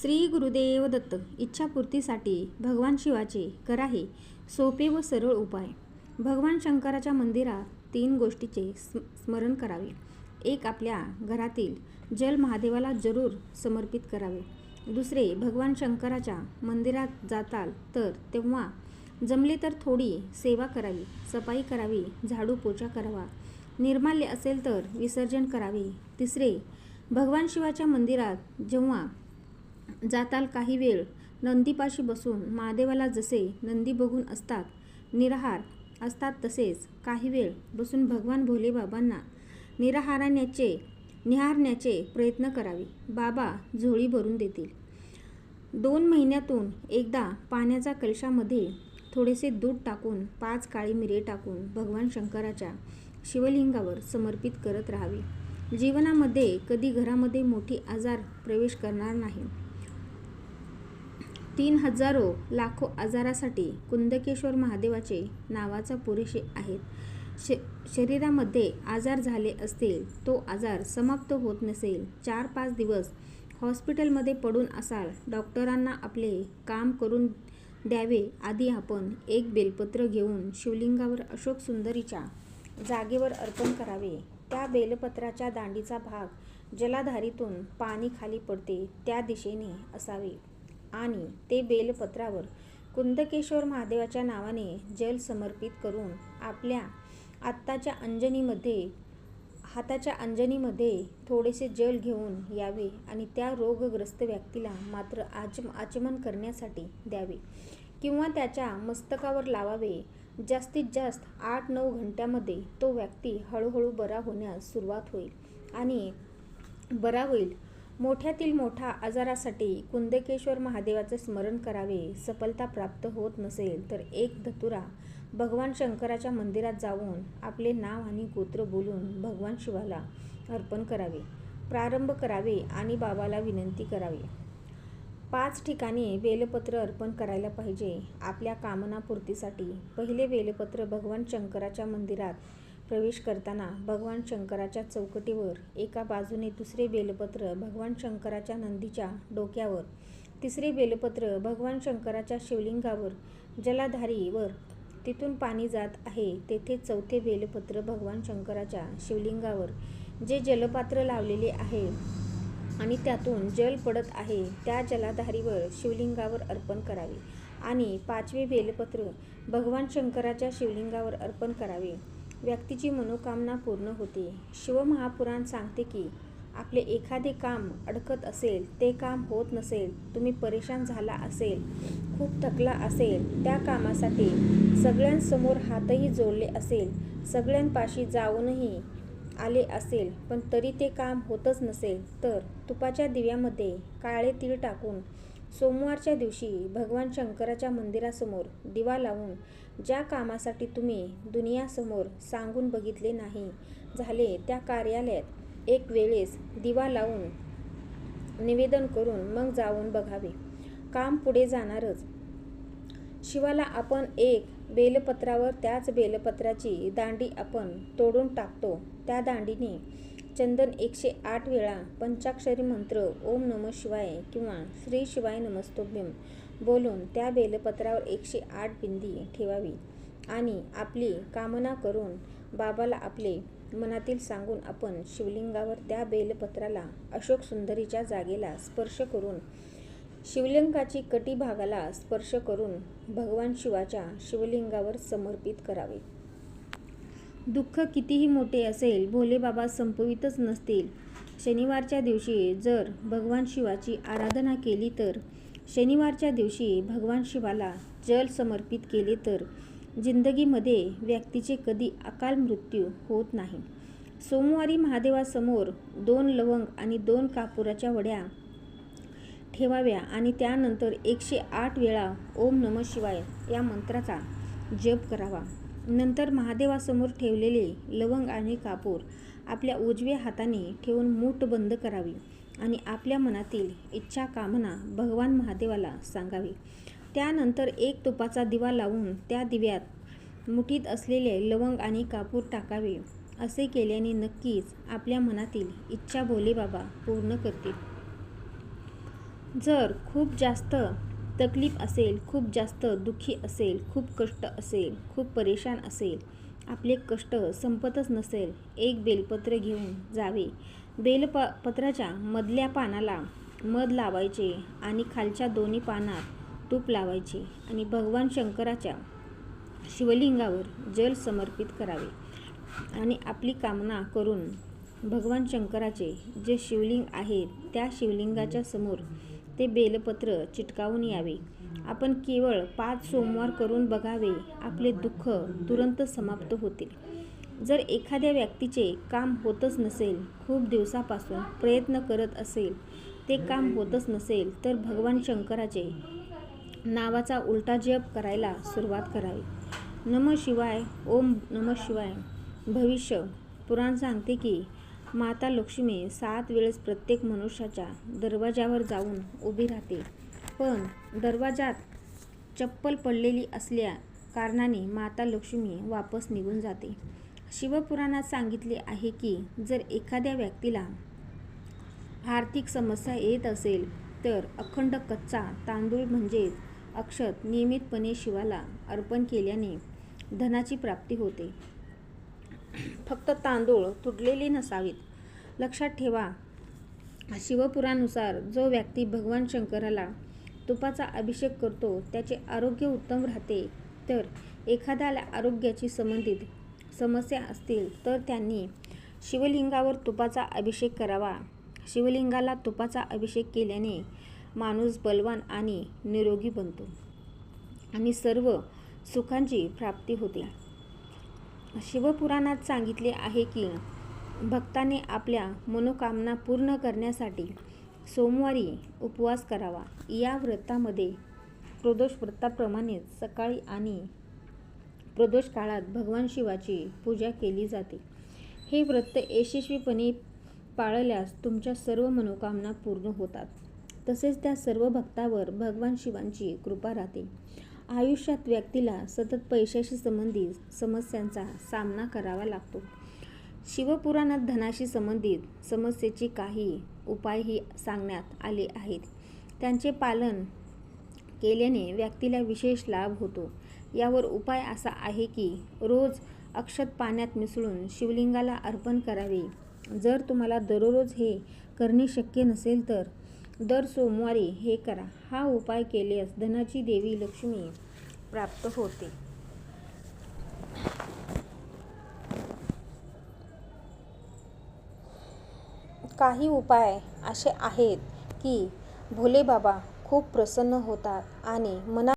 श्री गुरुदेव दत्त इच्छापूर्तीसाठी भगवान शिवाचे करा हे सोपे व सरळ उपाय. भगवान शंकराच्या मंदिरात तीन गोष्टीचे स्म स्मरण करावे. एक आपल्या घरातील जल महादेवाला जरूर समर्पित करावे. दुसरे भगवान शंकराच्या मंदिरात जाताल तर तेव्हा जमले तर थोडी सेवा करावी सफाई करावी झाडू पोचा करावा. निर्माल्य असेल तर विसर्जन करावे. तिसरे भगवान शिवाच्या मंदिरात जेव्हा जाताल काही वेळ. नंदीपाशी बसून महादेवाला जसे नंदी बघून असतात निराहार असतात तसेच काही वेळ बसून भगवान भोलेबाबांना निराहाराण्याचे निहारण्याचे प्रयत्न करावे. बाबा झोळी भरून देतील. दोन महिन्यातून एकदा पाण्याच्या कलशामध्ये थोडेसे दूध टाकून पाच काळी मिरे टाकून भगवान शंकराच्या शिवलिंगावर समर्पित करत राहावे. जीवनामध्ये कधी घरामध्ये मोठी आजार प्रवेश करणार नाही. तीन हजारो लाखो आजारासाठी कुंदकेश्वर महादेवाचे नावाचा पुरेसे आहेत. श शरीरामध्ये आजार झाले असतील तो आजार समाप्त होत नसेल. चार पाच दिवस हॉस्पिटलमध्ये पडून असाल डॉक्टरांना आपले काम करून द्यावे आधी आपण एक बेलपत्र घेऊन शिवलिंगावर अशोक सुंदरीच्या जागेवर अर्पण करावे. त्या बेलपत्राच्या दांडीचा भाग जलाधारीतून पाणी खाली पडते त्या दिशेने असावे. आणि ते बेलपत्रावर कुंदकेश्वर महादेवाच्या नावाने जल समर्पित करून आपल्या आत्ताच्या अंजनीमध्ये हाताच्या अंजनीमध्ये थोडेसे जल घेऊन यावे आणि त्या रोगग्रस्त व्यक्तीला मात्र आचम आचमन करण्यासाठी द्यावे किंवा त्याच्या मस्तकावर लावावे. जास्तीत जास्त आठ नऊ घंट्यामध्ये तो व्यक्ती हळूहळू बरा होण्यास सुरुवात होईल आणि बरा होईल. मोठ्यातील मोठ्या आजारासाठी कुंदकेश्वर महादेवाचे स्मरण करावे सफलता प्राप्त होत नसेल तर एक धतुरा भगवान शंकराच्या मंदिरात जाऊन आपले नाव आणि गोत्र बोलून भगवान शिवाला अर्पण करावे. प्रारंभ करावे आणि बाबाला विनंती करावी. पाच ठिकाणी बेलपत्र अर्पण करायला पाहिजे. आपल्या कामनापूर्तीसाठी पहिले बेलपत्र भगवान शंकराच्या मंदिरात प्रवेश करताना भगवान शंकराच्या चौकटीवर एका बाजूने दुसरे बेलपत्र भगवान शंकराच्या नंदीच्या डोक्यावर तिसरे बेलपत्र भगवान शंकराच्या शिवलिंगावर जलाधारीवर तिथून पाणी जात आहे तेथे चौथे बेलपत्र भगवान शंकराच्या शिवलिंगावर जे जलपात्र लावलेले आहे. आणि त्यातून जल पडत आहे त्या जलाधारीवर शिवलिंगावर अर्पण करावे. आणि पाचवे बेलपत्र भगवान शंकराच्या शिवलिंगावर अर्पण करावे. व्यक्तीची मनोकामना पूर्ण होते. शिवमहापुराण सांगते की आपले एखादे काम अडकत असेल ते काम होत नसेल तुम्ही परेशान झाला असेल खूप थकला असेल त्या कामासाठी सगळ्यांसमोर हातही जोडले असेल सगळ्यांपाशी जाऊनही आले असेल पण तरी ते काम होतच नसेल तर तुपाच्या दिव्यामध्ये काळे तीळ टाकून सोमवारच्या दिवशी भगवान शंकराच्या मंदिरासमोर दिवा लावून ज्या कामासाठी तुम्ही दुनियासमोर सांगून बघितले नाही झाले त्या कार्यालयात एक वेळेस दिवा लावून निवेदन करून मग जाऊन बघावे. काम पुढे जाणारच. शिवाला आपण एक बेलपत्रावर त्याच बेलपत्राची दांडी आपण तोडून टाकतो. त्या दांडीने चंदन एकशे आठ वेळा पंचाक्षरी मंत्र ओम नम शिवाय किंवा श्री शिवाय नमस्तोभ्यम बोलून त्या बेलपत्रावर एकशे आठ बिंदी ठेवावी आणि आपली कामना करून बाबाला आपले मनातील सांगून आपण शिवलिंगावर त्या बेलपत्राला अशोक सुंदरीच्या जागेला स्पर्श करून शिवलिंगाची कटी भागाला स्पर्श करून भगवान शिवाच्या शिवलिंगावर समर्पित करावे. दुःख कितीही मोठे असेल भोलेबाबा संपवितच नसतील. शनिवारच्या दिवशी जर भगवान शिवाची आराधना केली तर शनिवारच्या दिवशी भगवान शिवाला जल समर्पित केले तर जिंदगीमध्ये व्यक्तीचे कधी अकाल मृत्यू होत नाही. सोमवारी महादेवासमोर दोन लवंग आणि दोन कापुराच्या वड्या ठेवाव्या आणि त्यानंतर एकशे आठ वेळा ओम नम शिवाय या मंत्राचा जप करावा. नंतर महादेवासमोर ठेवलेले लवंग आणि कापूर आपल्या उजव्या हाताने ठेवून मूठ बंद करावी आणि आपल्या मनातील इच्छा कामना भगवान महादेवाला सांगावी. त्यानंतर एक तुपाचा दिवा लावून त्या दिव्यात मुठीत असलेले लवंग आणि कापूर टाकावे असे केल्याने नक्कीच आपल्या मनातील इच्छा भोलेबाबा पूर्ण करतील. जर खूप जास्त तकलीफ असेल खूप जास्त दुःखी असेल खूप कष्ट असेल खूप परेशान असेल आपले कष्ट संपतच नसेल एक बेलपत्र घेऊन जावे. बेलप पत्राच्या मधल्या पानाला मध लावायचे आणि खालच्या दोन्ही पानात तूप लावायचे आणि भगवान शंकराच्या शिवलिंगावर जल समर्पित करावे आणि आपली कामना करून भगवान शंकराचे जे शिवलिंग आहे त्या शिवलिंगाच्या समोर ते बेलपत्र चिटकावून यावे. आपण केवळ पाच सोमवार करून बघावे. आपले दुःख तुरंत समाप्त होतील. जर एखाद्या व्यक्तीचे काम होतच नसेल खूप दिवसापासून प्रयत्न करत असेल ते काम होतच नसेल तर भगवान शंकराचे नावाचा उलटा जप करायला सुरुवात करावी. नम शिवाय ओम नम शिवाय. भविष्य. पुराण सांगते की माता लक्ष्मी सात वेळेस प्रत्येक मनुष्याच्या दरवाजावर जाऊन उभी राहते. पण दरवाजात चप्पल पडलेली असल्या कारणाने माता लक्ष्मी वापस निघून जाते. शिवपुराणात सांगितले आहे की जर एखाद्या व्यक्तीला आर्थिक समस्या येत असेल तर अखंड कच्चा तांदूळ म्हणजेच अक्षत नियमितपणे शिवाला अर्पण केल्याने धनाची प्राप्ती होते. फक्त तांदूळ तुटलेले नसावेत. लक्षात ठेवा शिवपुरानुसार जो व्यक्ती भगवान शंकराला तुपाचा अभिषेक करतो त्याचे आरोग्य उत्तम राहते. तर एखाद्याला आरोग्याची संबंधित समस्या असतील तर त्यांनी शिवलिंगावर तुपाचा अभिषेक करावा. शिवलिंगाला तुपाचा अभिषेक केल्याने माणूस बलवान आणि निरोगी बनतो आणि सर्व सुखांची प्राप्ती होते. शिवपुराणात सांगितले आहे की भक्ताने आपल्या मनोकामना पूर्ण करण्यासाठी सोमवारी उपवास करावा. या व्रतामध्ये प्रदोष व्रताप्रमाणेच सकाळी आणि प्रदोष काळात भगवान शिवाची पूजा केली जाते. हे व्रत यशस्वीपणे पाळल्यास तुमच्या सर्व मनोकामना पूर्ण होतात. तसेच त्या सर्व भक्तावर भगवान शिवांची कृपा राहते. आयुष्यात व्यक्तीला सतत पैशाशी संबंधित समस्यांचा सामना करावा लागतो. शिवपुराणात धनाशी संबंधित समस्येचे काही उपायही सांगण्यात आले आहेत. त्यांचे पालन केल्याने व्यक्तीला विशेष लाभ होतो. यावर उपाय असा आहे की रोज अक्षत पाण्यात मिसळून शिवलिंगाला अर्पण करावे. जर तुम्हाला दररोज हे करणे शक्य नसेल तर दर सोमवारी हे करा. हा उपाय केल्यास धनाची देवी लक्ष्मी प्राप्त होते. काही उपाय असे आहेत की भोले बाबा खूप प्रसन्न होतात आणि मना